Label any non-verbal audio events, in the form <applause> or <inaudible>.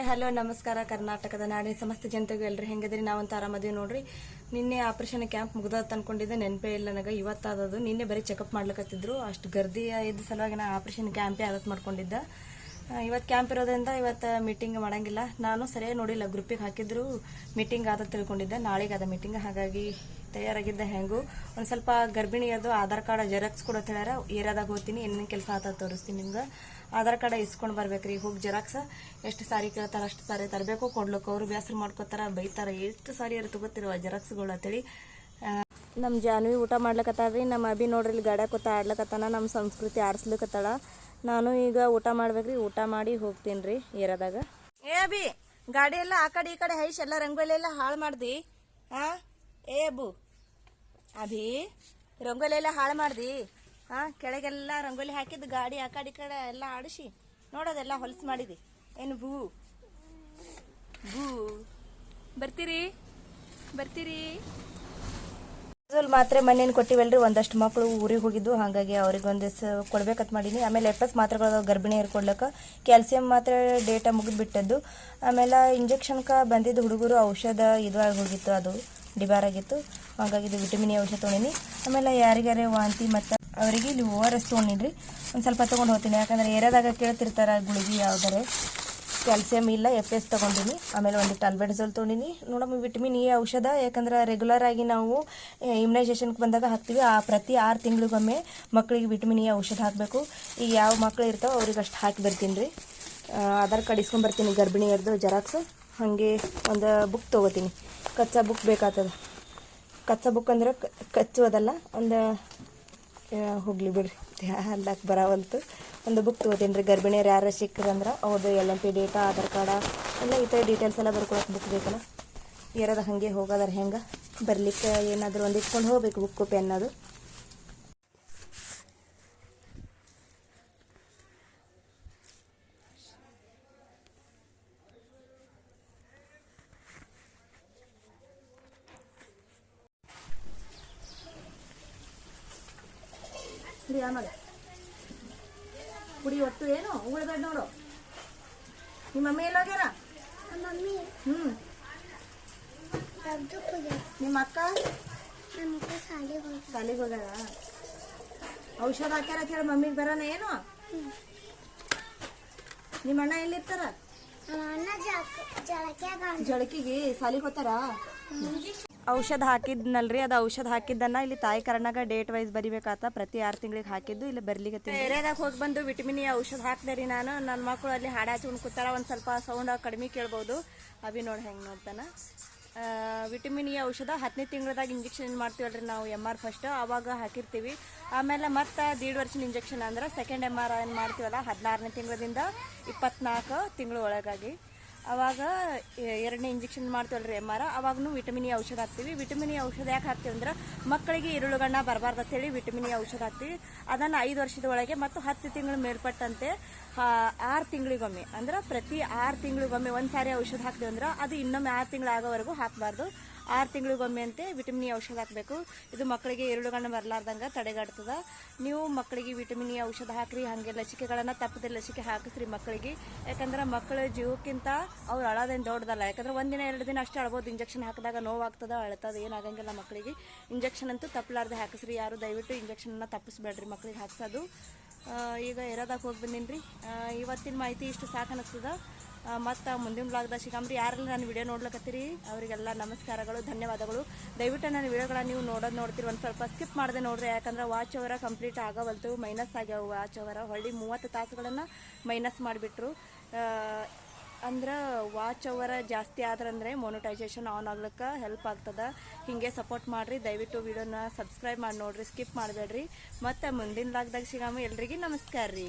Hi, hello, ನಮಸ್ಕಾರ. ಕರ್ನಾಟಕದ ನಾಡಿನ ಸಮಸ್ತ ಜನತೆಗೂ ಎಲ್ರಿ ಹೆಂಗದ್ರಿ ನಾವಂತ ಆರಾಮದೀವಿ ನೋಡ್ರಿ. ನಿನ್ನೆ ಆಪರೇಷನ್ ಕ್ಯಾಂಪ್ ಮುಗ್ದತ್ ಅನ್ಕೊಂಡಿದ್ದೆ. ನೆನಪೇ ಇಲ್ಲ ನನಗೆ. ಇವತ್ತಾದದು ನಿನ್ನೆ ಬರೀ ಚೆಕಪ್ ಮಾಡ್ಲಿಕ್ಕತ್ತಿದ್ರು ಅಷ್ಟು ಗರ್ದಿ ಇದ್ದ ಸಲುವಾಗಿ ನಾ ಆಪರೇಷನ್ ಕ್ಯಾಂಪೇ ಆಗತ್ ಮಾಡ್ಕೊಂಡಿದ್ದ. ಇವತ್ತು ಕ್ಯಾಂಪ್ ಇರೋದ್ರಿಂದ ಇವತ್ತು ಮೀಟಿಂಗ್ ಮಾಡಂಗಿಲ್ಲ. ನಾನು ಸರಿಯಾಗಿ ನೋಡಿಲ್ಲ. ಗ್ರೂಪಿಗೆ ಹಾಕಿದ್ರು ಮೀಟಿಂಗ್ ಆದ ತಿಳ್ಕೊಂಡಿದ್ದೆ. ನಾಳೆಗೆ ಅದ ಮೀಟಿಂಗ್ ಹಾಗಾಗಿ ತಯಾರಾಗಿದ್ದೆ ಹೆಂಗು. ಒಂದು ಸ್ವಲ್ಪ ಗರ್ಭಿಣಿಯದು ಆಧಾರ್ ಕಾರ್ಡ್, ಜೆರಾಕ್ಸ್ ಕೂಡ ಹೇಳ್ಯಾರ ಏರಿಯಾದಾಗ ಹೋಗ್ತೀನಿ. ಏನೇನು ಕೆಲಸ ಆತ ತೋರಿಸ್ತೀನಿ ನಿಮ್ಗೆ. ಆಧಾರ್ ಕಾರ್ಡ್ ಇಸ್ಕೊಂಡು ಬರ್ಬೇಕ್ರಿ. ಹೋಗಿ ಜೆರಾಕ್ಸ್, ಎಷ್ಟು ಸಾರಿ ಕೇಳ್ತಾರೆ, ಅಷ್ಟು ಸಾರಿ ತರಬೇಕು. ಕೊಡ್ಲಿಕ್ಕೆ ಅವರು ಬೇಸರ ಮಾಡ್ಕೋತಾರ, ಬೈತಾರೆ. ಎಷ್ಟು ಸಾರಿ ಅವ್ರು ತಗೋತಿರುವ ಜೆರಾಕ್ಸ್ಗಳು ಅಂತೇಳಿ. ನಮ್ಮ ಜಾನ್ವಿ ಊಟ ಮಾಡ್ಲಕತ್ತಾಳ್ರಿ. ನಮ್ಮ ಅಭಿ ನೋಡ್ರಿ, ಇಲ್ಲಿ ಗಾಡ್ಯಾಗ ಕೂತ ಆಡ್ಲಕತ್ತಾನ. ನಮ್ಮ ಸಂಸ್ಕೃತಿ ಆಡ್ಸ್ಲಿಕತ್ತಾಳ ನಾನು ಈಗ ಊಟ ಮಾಡ್ಬೇಕ್ರಿ, ಊಟ ಮಾಡಿ ಹೋಗ್ತೀನಿ ರೀ ಏರದಾಗ ಏ ಬಿ ಗಾಡಿ ಎಲ್ಲ ಆ ಕಡೆ ಈ ಕಡೆ ಹೈಸ್, ಎಲ್ಲ ರಂಗೋಲಿ ಎಲ್ಲ ಹಾಳು ಮಾಡ್ದಿ? ಹಾ? ಏ ಬು ಅಭಿ, ರಂಗೋಲಿ ಎಲ್ಲ ಹಾಳು ಮಾಡ್ದಿ? ಹಾ? ಕೆಳಗೆಲ್ಲ ರಂಗೋಲಿ ಹಾಕಿದ್ದು ಗಾಡಿ, ಆ ಕಡೆ ಈ ಕಡೆ ಎಲ್ಲ ಆಡಿಸಿ, ನೋಡೋದೆಲ್ಲ ಹೊಲಸು ಮಾಡಿದಿ. ಏನು ಬೂ ಬೂ ಬರ್ತೀರಿ? ಬರ್ತೀರಿ? ಯೂಸಲ್ ಮಾತ್ರ ಮನೇನು ಕೊಟ್ಟಿವಲ್ರಿ, ಒಂದಷ್ಟು ಮಕ್ಕಳು ಊರಿಗೆ ಹೋಗಿದ್ದು, ಹಾಗಾಗಿ ಅವ್ರಿಗೆ ಒಂದಿವ್ಸ ಕೊಡ್ಬೇಕಂತ ಮಾಡೀನಿ. ಆಮೇಲೆ ಎಫ್ ಎಸ್ ಮಾತ್ರೆಗಳು ಗರ್ಭಿಣಿ ಕೊಡ್ಲಿಕ್ಕೆ ಕ್ಯಾಲ್ಸಿಯಂ ಮಾತ್ರೆ ಡೇಟ ಮುಗಿದ್ಬಿಟ್ಟದ್ದು ಆಮೇಲೆ ಇಂಜೆಕ್ಷನ್ಕ ಬಂದಿದ್ದು ಹುಡುಗರು ಔಷಧ ಇದಾಗಿ ಹೋಗಿತ್ತು, ಅದು ಡಿಬಾರ್ ಆಗಿತ್ತು. ಹಾಗಾಗಿ ಇದು ವಿಟಮಿನ್ ಔಷಧ ತೊಗೊಂಡಿನಿ. ಆಮೇಲೆ ಯಾರಿಗಾರೆ ವಾಂತಿ ಮತ್ತು ಅವರಿಗೆ ಇಲ್ಲಿ ಓ ಆರ್ ಎಸ್ ತೊಗೊಂಡಿನ್ರಿ. ಒಂದು ಸ್ವಲ್ಪ ತೊಗೊಂಡು ಹೋಗ್ತೀನಿ. ಯಾಕಂದ್ರೆ ಏರಿಯಾದಾಗ ಕೇಳ್ತಿರ್ತಾರೆ ಗುಳಿಗೆ ಯಾವ್ದಾರೆ. ಕ್ಯಾಲ್ಸಿಯಂ ಇಲ್ಲ ಎಫ್ ಎಸ್ ತೊಗೊಂಡಿನಿ. ಆಮೇಲೆ ಒಂದು ಟಲ್ಬೆಡ್ಸೋಲ್ ತೊಗೊಂಡಿನಿ. ನೋಡಮ್ಮ, ವಿಟಮಿನ್ ಇ ಔಷಧ. ಯಾಕಂದ್ರೆ ರೆಗ್ಯುಲರ್ ಆಗಿ ನಾವು ಇಮ್ಯುನೈಸೇಷನ್ಗೆ ಬಂದಾಗ ಹಾಕ್ತೀವಿ. ಆ ಪ್ರತಿ ಆರು ತಿಂಗಳಿಗೊಮ್ಮೆ ಮಕ್ಕಳಿಗೆ ವಿಟಮಿನ್ ಇ ಔಷಧ ಹಾಕಬೇಕು. ಈಗ ಯಾವ ಮಕ್ಳು ಇರ್ತಾವೆ ಅವ್ರಿಗೆ ಅಷ್ಟು ಹಾಕಿ ಬರ್ತೀನಿ ರೀ. ಆಧಾರ್ ಕಾರ್ಡ್ ಇಸ್ಕೊಂಬರ್ತೀನಿ ಗರ್ಭಿಣಿಯರ್ದು ಜೆರಾಕ್ಸ್ ಹಾಗೆ ಒಂದು ಬುಕ್ ತೊಗೋತೀನಿ. ಕಚ್ಚಾ ಬುಕ್ ಬೇಕಾಗ್ತದೆ ಕಚ್ಚಾ ಬುಕ್ ಅಂದ್ರೆ ಕಚ್ಚುವುದಲ್ಲ, ಒಂದು ಹೋಗ್ಲಿ ಬಿಡ್ರಿ. <laughs> ಅಲ್ಲಕ್ಕೆ ಬರವಲ್ತು. ಒಂದು ಬುಕ್ ತೊಗೋತೀನಿ ರೀ ಗರ್ಭಿಣಿಯರು ಯಾರು ಸಿಕ್ಕಿದ್ರಂದ್ರೆ ಅವ್ರದ್ದು L M P data Aadhaar card ಎಲ್ಲ ಈ ಥರ ಡೀಟೇಲ್ಸ್ ಎಲ್ಲ ಬರ್ಕೊಳಕ್ಕೆ ಬುಕ್ ಬೇಕಲ್ಲ? ಏರದ ಹಾಗೆ ಹೋಗೋದಾರ ಹೆಂಗೆ? ಬರ್ಲಿಕ್ಕೆ ಏನಾದರೂ ಒಂದು ಇಟ್ಕೊಂಡು ಹೋಗ್ಬೇಕು ಬುಕ್ಕು ಪೆನ್ ಅದು ಕುಡಿ ಒಟ್ಟು ಏನು? ಉಗುಳ್ಬೇಡ ನೋಡು. ನಿಮ್ಮ ಮಮ್ಮಿ ಎಲ್ಲೋಗ್ಯಾರ ಮಮ್ಮಿ. ಹ್ಞೂ ನಿಮ್ಮ ಅಕ್ಕ? ಶಾಲೆಗೆ ಹೋಗಿ ಶಾಲಿಗೆ ಹೋಗ್ಯಾರ? ಔಷಧ ಹಾಕ್ಯಾರ ಕೇಳ ಹೇಳಿ ಮಮ್ಮಿಗೆ ಬರೋಣ ಏನು? ನಿಮ್ಮ ಅಣ್ಣ ಎಲ್ಲಿರ್ತಾರ? ಜಳಕಿಗೆ ಸಾಲಿಗೆ ಹೋತಾರ ಔಷಧ ಹಾಕಿದ್ನಲ್ರಿ, ಅದು ಔಷಧ ಹಾಕಿದ್ದನ್ನ ಇಲ್ಲಿ ತಾಯಿ ಕರ್ನಾಗ ಡೇಟ್ ವೈಸ್ ಬರಿಬೇಕಾತ, ಪ್ರತಿ ಆರು ತಿಂಗಳಿಗೆ ಹಾಕಿದ್ದು, ಇಲ್ಲಿ ಬರ್ಲಿಕ್ಕೆ ಏರಿಯಾದಾಗ ಹೋಗಿ ಬಂದು ವಿಟಮಿನ್ ಎ ಔಷಧ ಹಾಕ್ದೆ ರೀ ನಾನು. ನನ್ನ ಮಕ್ಕಳು ಅಲ್ಲಿ ಹಾಡ ಹಚ್ಕೊಂಡು ಕೂತಾರ, ಒಂದು ಸ್ವಲ್ಪ ಸೌಂಡ್ ಕಡಿಮೆ ಕೇಳ್ಬೋದು. ಅಭಿ ನೋಡಿ ಹೆಂಗೆ ನೋಡ್ತಾನ. ವಿಟಮಿನ್ ಇ ಔಷಧ ಹತ್ತನೇ ತಿಂಗಳದಾಗ ಇಂಜೆಕ್ಷನ್ ಮಾಡ್ತೀವಲ್ರಿ ನಾವು ಎಂ ಆರ್ ಫಸ್ಟ್ ಆವಾಗ ಹಾಕಿರ್ತೀವಿ. ಆಮೇಲೆ ಮತ್ತೆ ದೀಡ್ ವರ್ಷದ ಇಂಜೆಕ್ಷನ್ ಅಂದ್ರೆ ಸೆಕೆಂಡ್ ಎಂ ಆರ್ ಏನು ಮಾಡ್ತೀವಲ್ಲ, ಹದಿನಾರನೇ ತಿಂಗಳದಿಂದ ಇಪ್ಪತ್ನಾಲ್ಕು ತಿಂಗಳು ಒಳಗಾಗಿ. ಅವಾಗ ಎರಡನೇ ಇಂಜೆಕ್ಷನ್ ಮಾಡ್ತೀವಲ್ರಿ ಎಂ ಆರ್ ಅವಾಗೂ ವಿಟಮಿನ್ ಔಷಧ ಹಾಕ್ತೀವಿ. ವಿಟಮಿನ್ ಇ ಔಷಧ ಯಾಕೆ ಹಾಕ್ತೀವಿ ಅಂದ್ರೆ, ಮಕ್ಕಳಿಗೆ ಈರುಳ್ಳುಗಣ್ಣ ಬರಬಾರ್ದು ಅಂತೇಳಿ ವಿಟಮಿನ್ ಇ ಔಷಧ ಹಾಕ್ತೀವಿ. ಅದನ್ನು ಐದು ವರ್ಷದ ಒಳಗೆ ಮತ್ತು ಹತ್ತು ತಿಂಗಳು ಮೇಲ್ಪಟ್ಟಂತೆ ಆರು ತಿಂಗಳಿಗೊಮ್ಮೆ, ಅಂದ್ರೆ ಪ್ರತಿ ಆರು ತಿಂಗಳಿಗೊಮ್ಮೆ ಒಂದು ಸಾರಿ ಔಷಧ ಹಾಕ್ತೀವಿ ಅಂದ್ರೆ ಅದು ಇನ್ನೊಮ್ಮೆ ಆರು ತಿಂಗಳಾಗೋವರೆಗೂ ಹಾಕಬಾರ್ದು. ಆರು ತಿಂಗಳಿಗೊಮ್ಮೆ ಅಂತೆ ವಿಟಮಿನ್ ಔಷಧ ಹಾಕಬೇಕು. ಇದು ಮಕ್ಕಳಿಗೆ ಇರುಳುಗಣ್ಣ ಬರಲಾರ್ದಂಗೆ ತಡೆಗಟ್ತದ. ನೀವು ಮಕ್ಕಳಿಗೆ ವಿಟಮಿನ್ ಔಷಧ ಹಾಕ್ರಿ, ಹಾಗೆ ಲಸಿಕೆಗಳನ್ನು ತಪ್ಪದೆ ಲಸಿಕೆ ಹಾಕಿಸ್ರಿ ಮಕ್ಕಳಿಗೆ. ಯಾಕಂದ್ರೆ ಮಕ್ಕಳ ಜೀವಕ್ಕಿಂತ ಅವ್ರು ಅಳೋದೇನು ದೊಡ್ಡದಲ್ಲ. ಯಾಕಂದ್ರೆ ಒಂದಿನ ಎರಡು ದಿನ ಅಷ್ಟೇ ಅಳ್ಬೋದು. ಇಂಜೆಕ್ಷನ್ ಹಾಕಿದಾಗ ನೋವಾಗ್ತದ, ಅಳ್ತದ, ಏನಾಗಂಗಿಲ್ಲ ಮಕ್ಕಳಿಗೆ. ಇಂಜೆಕ್ಷನ್ ಅಂತೂ ತಪ್ಪಲಾರ್ದೆ ಹಾಕಿಸ್ರಿ. ಯಾರು ದಯವಿಟ್ಟು ಇಂಜೆಕ್ಷನ್ನ ತಪ್ಪಿಸ್ಬೇಡ್ರಿ ಮಕ್ಕಳಿಗೆ ಹಾಕ್ಸೋದು. ಈಗ ಇರೋದಾಗ ಹೋಗಿ ಬಂದೀನಿ ಇವತ್ತಿನ ಮಾಹಿತಿ ಇಷ್ಟು ಸಾಕು ಮತ್ತು ಮುಂದಿನ ಬ್ಲಾಗ್ದಾಗ ಸಿಗಂಬ್ರಿ ಯಾರೆಲ್ಲ ನಾನು ವಿಡಿಯೋ ನೋಡ್ಲಕತ್ತೀರಿ? ಅವರಿಗೆಲ್ಲ ನಮಸ್ಕಾರಗಳು, ಧನ್ಯವಾದಗಳು. ದಯವಿಟ್ಟು ನನ್ನ ವಿಡಿಯೋಗಳನ್ನ ನೀವು ನೋಡೋದು ನೋಡ್ತೀರಿ. ಒಂದು ಸ್ವಲ್ಪ ಸ್ಕಿಪ್ ಮಾಡದೆ ನೋಡ್ರಿ. ಯಾಕಂದ್ರೆ ವಾಚ್ ಅವರ ಕಂಪ್ಲೀಟ್ ಆಗವಲ್ತು ಮೈನಸ್ ಆಗ್ಯಾವ ವಾಚ್ ಅವರ ಹೊಳ್ಳಿ ಮೂವತ್ತು ತಾಸುಗಳನ್ನು ಮೈನಸ್ ಮಾಡಿಬಿಟ್ರು. ಅಂದ್ರೆ ವಾಚ್ ಅವರ ಜಾಸ್ತಿ ಆದ್ರಂದ್ರೆ ಮೊನಿಟೈಸೇಷನ್ ಆನ್ ಆಗ್ಲಿಕ್ಕೆ ಹೆಲ್ಪ್ ಆಗ್ತದೆ. ಹೀಗೆ ಸಪೋರ್ಟ್ ಮಾಡಿರಿ. ದಯವಿಟ್ಟು ವಿಡಿಯೋನ ಸಬ್ಸ್ಕ್ರೈಬ್ ಮಾಡಿ ನೋಡ್ರಿ. ಸ್ಕಿಪ್ ಮಾಡಬೇಡ್ರಿ. ಮತ್ತು ಮುಂದಿನ ಲಾಗ್ದಾಗ ಸಿಗಾಮ ಎಲ್ರಿಗೂ ನಮಸ್ಕಾರ ರೀ